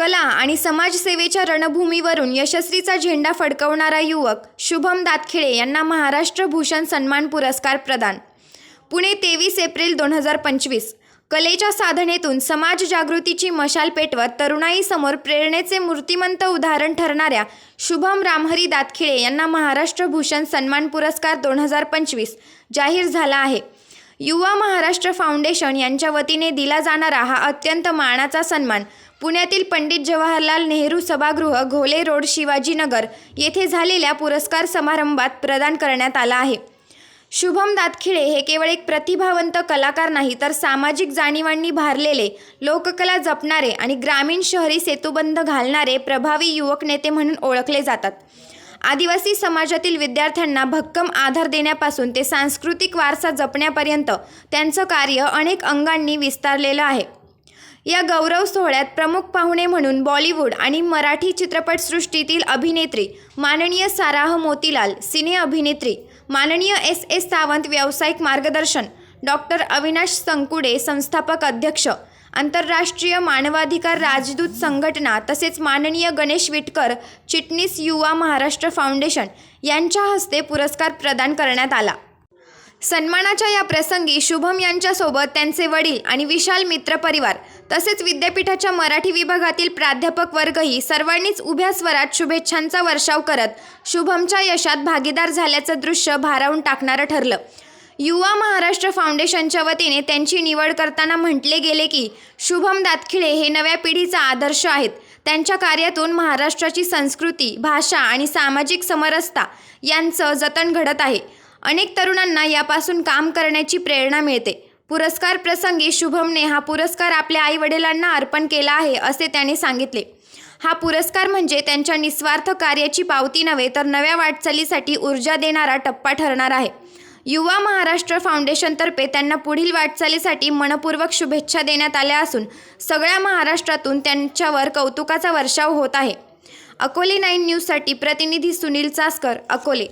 कला आणि समाजसेवेच्या रणभूमीवरून यशस्वीचा झेंडा फडकवणारा युवक शुभम दातखिळे यांना महाराष्ट्र भूषण सन्मान पुरस्कार प्रदान. पुणे तेवीस एप्रिल दोन हजार पंचवीस. कलेच्या साधनेतून समाज जागृतीची मशाल पेटवत तरुणाईसमोर प्रेरणेचे मूर्तिमंत उदाहरण ठरणाऱ्या शुभम रामहरी दातखिळे यांना महाराष्ट्र भूषण सन्मान पुरस्कार दोन हजार पंचवीस जाहीर झाला आहे. युवा महाराष्ट्र फाउंडेशन यांच्या वतीने दिला जाणारा हा अत्यंत मानाचा सन्मान पुण्यातील पंडित जवाहरलाल नेहरू सभागृह घोले रोड शिवाजीनगर येथे झालेल्या पुरस्कार समारंभात प्रदान करण्यात आला आहे. शुभम दातखिळे हे केवळ एक प्रतिभावंत कलाकार नाही तर सामाजिक जाणीवांनी भारलेले लोककला जपणारे आणि ग्रामीण शहरी सेतुबंध घालणारे प्रभावी युवक नेते म्हणून ओळखले जातात. आदिवासी समाजातील विद्यार्थ्यांना भक्कम आधार देण्यापासून ते सांस्कृतिक वारसा जपण्यापर्यंत त्यांचं कार्य अनेक अंगांनी विस्तारलेलं आहे. या गौरव सोहळ्यात प्रमुख पाहुणे म्हणून बॉलिवूड आणि मराठी चित्रपटसृष्टीतील अभिनेत्री माननीय साराह मोतीलाल सिने अभिनेत्री माननीय एस एस सावंत व्यावसायिक मार्गदर्शन डॉक्टर अविनाश संकुडे संस्थापक अध्यक्ष आंतरराष्ट्रीय मानवाधिकार राजदूत संघटना तसेच माननीय गणेश विटकर चिटणीस युवा महाराष्ट्र फाउंडेशन यांच्या हस्ते पुरस्कार प्रदान करण्यात आला. सन्मानाच्या या प्रसंगी शुभम यांच्यासोबत त्यांचे वडील आणि विशाल मित्रपरिवार तसेच विद्यापीठाच्या मराठी विभागातील प्राध्यापक वर्गही सर्वांनीच उभ्या स्वरात शुभेच्छांचा वर्षाव करत शुभमच्या यशात भागीदार झाल्याचं दृश्य भारावून टाकणारं ठरलं. युवा महाराष्ट्र फाउंडेशनच्या वतीने त्यांची निवड करताना म्हटले गेले की शुभम दातखिळे हे नव्या पिढीचा आदर्श आहेत. त्यांच्या कार्यातून महाराष्ट्राची संस्कृती भाषा आणि सामाजिक समरसता यांचं जतन घडत आहे. अनेक तरुणांना यापासून काम करण्याची प्रेरणा मिळते. पुरस्कार प्रसंगी शुभमने हा पुरस्कार आपल्या आईवडिलांना अर्पण केला आहे असे त्याने सांगितले. हा पुरस्कार म्हणजे त्यांच्या निस्वार्थ कार्याची पावती नव्हे तर नव्या वाटचालीसाठी ऊर्जा देणारा टप्पा ठरणार आहे. युवा महाराष्ट्र फाउंडेशनतर्फे त्यांना पुढील वाटचालीसाठी मनपूर्वक शुभेच्छा देण्यात आल्या असून सगळ्या महाराष्ट्रातून त्यांच्यावर कौतुकाचा वर्षाव होत आहे. अकोले नाईन न्यूजसाठी प्रतिनिधी सुनील चासकर अकोले.